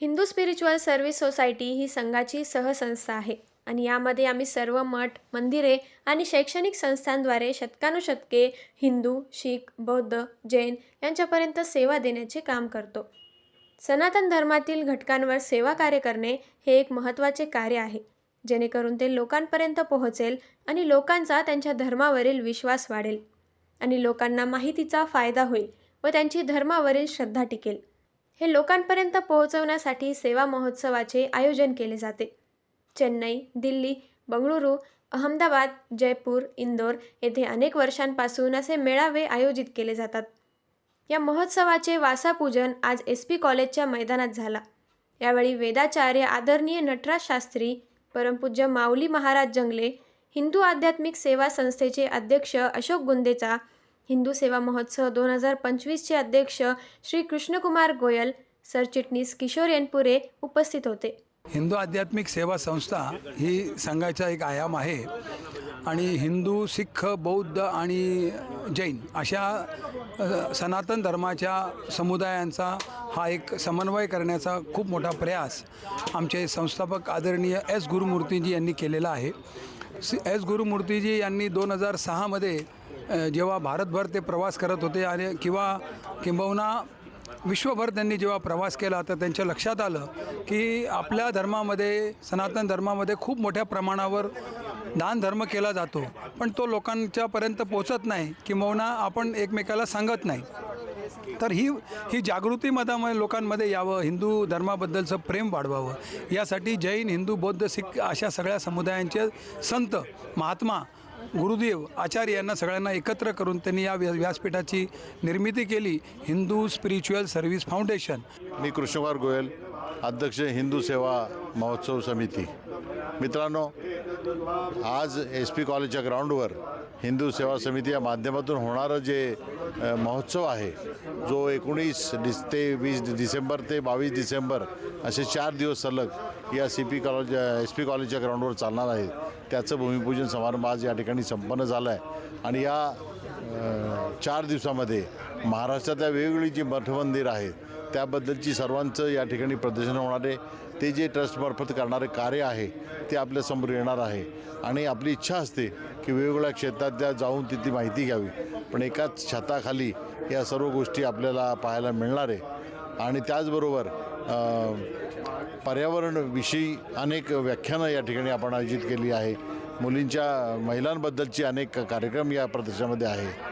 Hindu spiritual service society ही संघाची सहसंस्था आहे. आणि यामध्ये आम्ही सर्व मठ मंदिरे आणि शैक्षणिक संस्थांद्वारे शतकानुशतके हिंदू शीख बौद्ध जैन यांच्यापर्यंत सेवा देण्याचे काम करतो. सनातन धर्मातील घटकांवर सेवा कार्य करणे हे एक महत्त्वाचे कार्य आहे. जेणेकरून ते लोकांपर्यंत पोहोचेल आणि लोकांचा त्यांच्या धर्मावरील विश्वास वाढेल. आणि लोकांना माहितीचा फायदा होईल व त्यांची धर्मावरील श्रद्धा टिकेल. हे लोकांपर्यंत पोहोचवण्यासाठी सेवा महोत्सवाचे आयोजन केले जाते. चेन्नई दिल्ली बंगळुरू अहमदाबाद जयपूर इंदोर येथे अनेक वर्षांपासून असे मेळावे आयोजित केले जातात. या महोत्सवाचे वासापूजन आज एस पी कॉलेजच्या मैदानात झाला. यावेळी वेदाचार्य आदरणीय नटराज शास्त्री परमपूज्य माऊली महाराज जंगले हिंदू आध्यात्मिक सेवा संस्थेचे अध्यक्ष अशोक गुंदेचा हिंदू सेवा महोत्सव दोन हजार पंचवीसचे अध्यक्ष श्री कृष्णकुमार गोयल सरचिटणीस किशोर यनपुरे उपस्थित होते. हिंदू आध्यात्मिक सेवा संस्था ही संघाचा एक आयाम आहे आणि हिंदू सिख बौद्ध आणि जैन अशा सनातन धर्माच्या समुदायांचा हा एक समन्वय करण्याचा खूप मोठा प्रयास आमचे संस्थापक आदरणीय एस गुरुमूर्तीजी यांनी केलेला आहे. सी एस गुरुमूर्तीजी यांनी दोन हजार सहामध्ये जेव्हा भारतभर ते प्रवास करत होते आणि किंवा किंबहुना विश्वभर त्यांनी जेव्हा प्रवास केला तर त्यांच्या लक्षात आलं की आपल्या धर्मामध्ये सनातन धर्मामध्ये खूप मोठ्या प्रमाणावर दान धर्म केला जातो. पण तो लोकांच्यापर्यंत पोचत नाही. किंबहुना आपण एकमेकाला सांगत नाही. तर ही ही जागृती मतामध्ये लोकांमध्ये यावं हिंदू धर्माबद्दलचं प्रेम वाढवावं. यासाठी जैन हिंदू बौद्ध सिख अशा सगळ्या समुदायांचे संत महात्मा गुरुदेव आचार्य यांना सगळ्यांना एकत्र करून त्यांनी या व्या व्यासपीठाची निर्मिती केली. Hindu spiritual service foundation. मी कृष्णकुमार गोयल अध्यक्ष हिंदू सेवा महोत्सव समिती. मित्रांनो आज एस पी कॉलेजच्या ग्राउंडवर हिंदू सेवा समिती या माध्यमातून होणारं जे महोत्सव आहे जो एकोणीस डिस ते वीस डिसेंबर ते बावीस डिसेंबर असे चार दिवस सलग या C P college S P कॉलेजच्या ग्राउंडवर चालणार आहे. त्याचं भूमिपूजन समारंभ आज या ठिकाणी संपन्न झाला आहे आणि या चार दिवसामध्ये महाराष्ट्रातल्या वेगवेगळी जी मठमंदिर आहेत त्याबद्दलची सर्वांचं या ठिकाणी प्रदर्शन होणारे ते जे ट्रस्टमार्फत करणारे कार्य आहे ते आपल्यासमोर येणार आहे. आणि आपली इच्छा असते की वेगवेगळ्या क्षेत्रात त्या जाऊन तिथली माहिती घ्यावी. पण एकाच छताखाली या सर्व गोष्टी आपल्याला पाहायला मिळणार आहे. आणि त्याचबरोबर पर्यावरणविषयी अनेक व्याख्यानं या ठिकाणी आपण आयोजित केली आहे. मुलींच्या महिलांबद्दलची अनेक कार्यक्रम या प्रदर्शनामध्ये आहे.